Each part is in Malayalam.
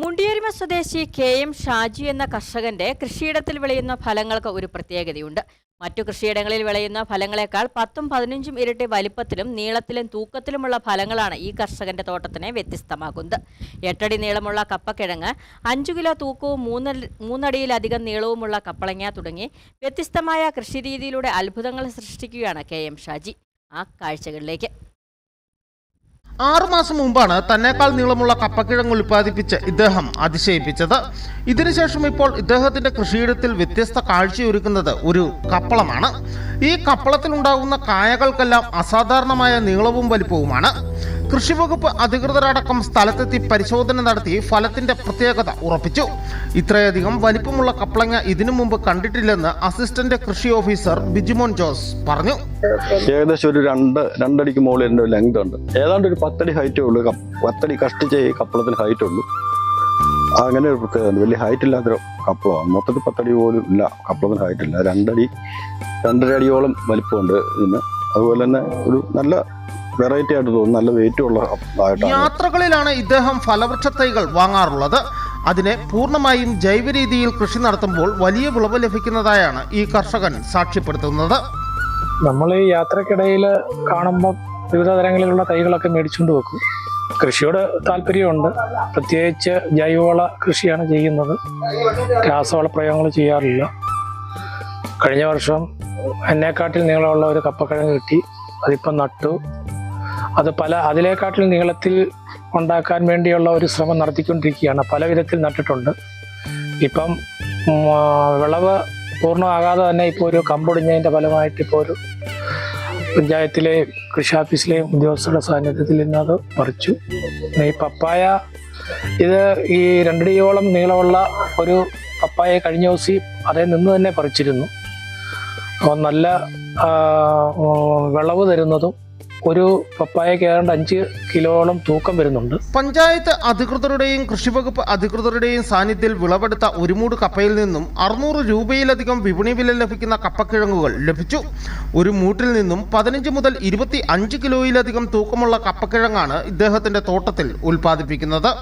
മുണ്ടിയരിമ സ്വദേശി കെ എം ഷാജി എന്ന കർഷകന്റെ കൃഷിയിടത്തിൽ വിളയുന്ന ഫലങ്ങൾക്ക് ഒരു പ്രത്യേകതയുണ്ട്. മറ്റു കൃഷിയിടങ്ങളിൽ വിളയുന്ന ഫലങ്ങളെക്കാൾ പത്തും പതിനഞ്ചും ഇരട്ടി വലിപ്പത്തിലും നീളത്തിലും തൂക്കത്തിലുമുള്ള ഫലങ്ങളാണ് ഈ കർഷകന്റെ തോട്ടത്തിനെ വ്യത്യസ്തമാക്കുന്നത്. എട്ടടി നീളമുള്ള കപ്പക്കിഴങ്ങ് അഞ്ചു കിലോ തൂക്കവും മൂന്ന് മൂന്നടിയിലധികം നീളവുമുള്ള കപ്പളങ്ങ തുടങ്ങി വ്യത്യസ്തമായ കൃഷിരീതിയിലൂടെ അത്ഭുതങ്ങൾ സൃഷ്ടിക്കുകയാണ് കെ എം ഷാജി. ആ കാഴ്ചകളിലേക്ക്. ആറുമാസം മുമ്പാണ് തന്നേക്കാൾ നീളമുള്ള കപ്പക്കിഴങ്ങ് ഉൽപ്പാദിപ്പിച്ച് ഇദ്ദേഹം അതിശയിപ്പിച്ചത്. ഇതിനുശേഷം ഇപ്പോൾ ഇദ്ദേഹത്തിന്റെ കൃഷിയിടത്തിൽ വ്യത്യസ്ത കാഴ്ചയൊരുക്കുന്നത് ഒരു കപ്പളമാണ്. ഈ കപ്പളത്തിലുണ്ടാകുന്ന കായകൾക്കെല്ലാം അസാധാരണമായ നീളവും വലിപ്പവുമാണ്. കൃഷിവകുപ്പ് അധികൃതരടക്കം സ്ഥലത്തെത്തി പരിശോധന നടത്തി ഫലത്തിന്റെ പ്രത്യേകത ഉറപ്പിച്ചു. ഇത്രയധികം വലിപ്പമുള്ള കപ്ലങ്ങ ഇതിനു മുമ്പ് കണ്ടിട്ടില്ലെന്ന് അസിസ്റ്റന്റ് കൃഷി ഓഫീസർ ബിജിമോൻ ജോസ് പറഞ്ഞു. ഏകദേശം ഒരു രണ്ട് രണ്ടടിക്ക് മുകളിൽ ലെങ്ത് ഉണ്ട്. ഏതാണ്ട് ഒരു പത്തടി ഹൈറ്റേ ഉള്ളൂ പത്തടി കഷ്ടിച്ച് ഈ കപ്പളത്തിന് ഹൈറ്റ് ഉള്ളൂ. അങ്ങനെ ഒരു പ്രത്യേകത വലിയ ഹൈറ്റ് ഇല്ലാത്തൊരു കപ്പളമാണ് മൊത്തത്തിൽ പത്തടി പോലും ഇല്ല കപ്പളത്തിന് ഹൈറ്റ് ഇല്ല. രണ്ടടി രണ്ടര അടിയോളം വലിപ്പമുണ്ട് ഇതിന്. അതുപോലെ തന്നെ ഒരു നല്ല വെറൈറ്റി ആയിട്ട് തോന്നുന്നു. നല്ല വെയിറ്റ് ഉള്ള യാത്രകളിലാണ് ഇദ്ദേഹം ഫലവൃക്ഷ തൈകൾ വാങ്ങാറുള്ളത്. അതിനെ പൂർണമായും ജൈവ രീതിയിൽ കൃഷി നടത്തുമ്പോൾ വലിയ വിളവ് ലഭിക്കുന്നതായാണ് ഈ കർഷകൻ സാക്ഷ്യപ്പെടുത്തുന്നത്. നമ്മൾ ഈ യാത്രക്കിടയിൽ കാണുമ്പോൾ വിവിധ തരങ്ങളിലുള്ള തൈകളൊക്കെ മേടിച്ചുകൊണ്ട് വെക്കും. കൃഷിയോട് താല്പര്യമുണ്ട്. പ്രത്യേകിച്ച് ജൈവവള കൃഷിയാണ് ചെയ്യുന്നത്. രാസവള പ്രയോഗങ്ങൾ ചെയ്യാറില്ല. കഴിഞ്ഞ വർഷം എന്നെക്കാട്ടിൽ നീളമുള്ള ഒരു കപ്പക്കിഴങ്ങ് കിട്ടി. അതിപ്പം നട്ടു. അത് പല അതിലേക്കാട്ടിൽ നീളത്തിൽ ഉണ്ടാക്കാൻ വേണ്ടിയുള്ള ഒരു ശ്രമം നടത്തിക്കൊണ്ടിരിക്കുകയാണ്. പല വിധത്തിൽ നട്ടിട്ടുണ്ട്. ഇപ്പം വിളവ് പൂർണമാകാതെ തന്നെ ഇപ്പോൾ ഒരു കമ്പൊടിഞ്ഞതിന്റെ ഫലമായിട്ട് ഇപ്പോൾ ഒരു പഞ്ചായത്തിലെ കൃഷി ഓഫീസിലെയും ഉദ്യോഗസ്ഥരുടെ സാന്നിധ്യത്തിൽ ഇന്ന് അത് പറിച്ചു. ഈ പപ്പായ ഇത് ഈ രണ്ടടിയോളം നീളമുള്ള ഒരു പപ്പായ കഴിഞ്ഞ ദിവസം അതേ നിന്ന് തന്നെ പറിച്ചിരുന്നു. അപ്പോൾ നല്ല വിളവ് തരുന്നതും ഒരു പപ്പായക്ക് ഏതാണ്ട് അഞ്ച് കിലോളം തൂക്കം വരുന്നുണ്ട്. പഞ്ചായത്ത് അധികൃതരുടെയും കൃഷിവകുപ്പ് അധികൃതരുടെയും സാന്നിധ്യത്തിൽ വിളവെടുത്ത ഒരു മൂട് കപ്പയിൽ നിന്നും അറുന്നൂറ് രൂപയിലധികം വിപണി വില ലഭിക്കുന്ന കപ്പക്കിഴങ്ങുകൾ ലഭിച്ചു. ഒരു മൂട്ടിൽ നിന്നും പതിനഞ്ച് മുതൽ ഇരുപത്തി അഞ്ച് കിലോയിലധികം തൂക്കമുള്ള കപ്പക്കിഴങ്ങാണ് ഇദ്ദേഹത്തിന്റെ തോട്ടത്തിൽ ഉൽപ്പാദിപ്പിക്കുന്നത്.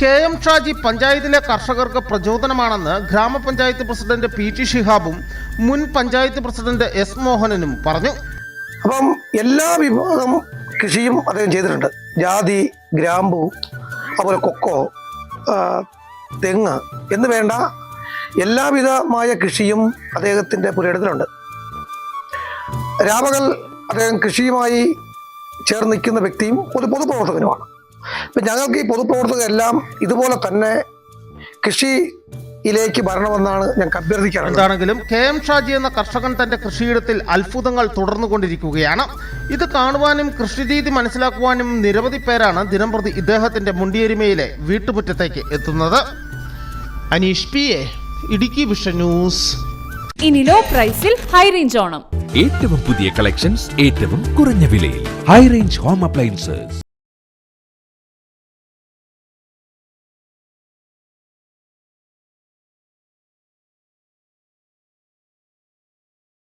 കെ എം ഷാജി പഞ്ചായത്തിലെ കർഷകർക്ക് പ്രചോദനമാണെന്ന് ഗ്രാമപഞ്ചായത്ത് പ്രസിഡന്റ് പി ടി ഷിഹാബും മുൻ പഞ്ചായത്ത് പ്രസിഡന്റ് എസ് മോഹനനും പറഞ്ഞു. അപ്പം എല്ലാ വിഭാഗം കൃഷിയും അദ്ദേഹം ചെയ്തിട്ടുണ്ട്. ജാതി ഗ്രാമ്പു അതുപോലെ കൊക്കോ തെങ്ങ് എന്ന് വേണ്ട എല്ലാവിധമായ കൃഷിയും അദ്ദേഹത്തിന്റെ പുരയിടത്തിലുണ്ട്. രാമകൽ അദ്ദേഹം കൃഷിയുമായി ചേർന്ന് നിൽക്കുന്ന വ്യക്തിയും ഒരു പൊതുപ്രവർത്തകനുമാണ്. ഇപ്പം ഞങ്ങൾക്ക് ഈ പൊതുപ്രവർത്തകരെല്ലാം ഇതുപോലെ തന്നെ കൃഷിയിലേക്ക് വരണമെന്നാണ് ഞങ്ങൾക്ക് അഭ്യർത്ഥിക്കാറ് എന്താണെങ്കിലും കെ എം ഷാജി എന്ന കർഷകൻ തന്റെ കൃഷിയിടത്തിൽ അത്ഭുതങ്ങൾ തുടർന്നുകൊണ്ടിരിക്കുകയാണ്. ഇത് കാണുവാനും കൃഷിരീതി മനസ്സിലാക്കുവാനും നിരവധി പേരാണ് ദിനംപ്രതി ഇദ്ദേഹത്തിന്റെ മുണ്ടിയരിമയിലെ വീട്ടുമുറ്റത്തേക്ക് എത്തുന്നത്. Aneesh P A Idukki vision news. ഇനി ലോ പ്രൈസിൽ ഹൈ റേഞ്ച് ഓണം. ഏറ്റവും പുതിയ കളക്ഷൻസ് ഏറ്റവും കുറഞ്ഞ വിലയിൽ. High range home appliances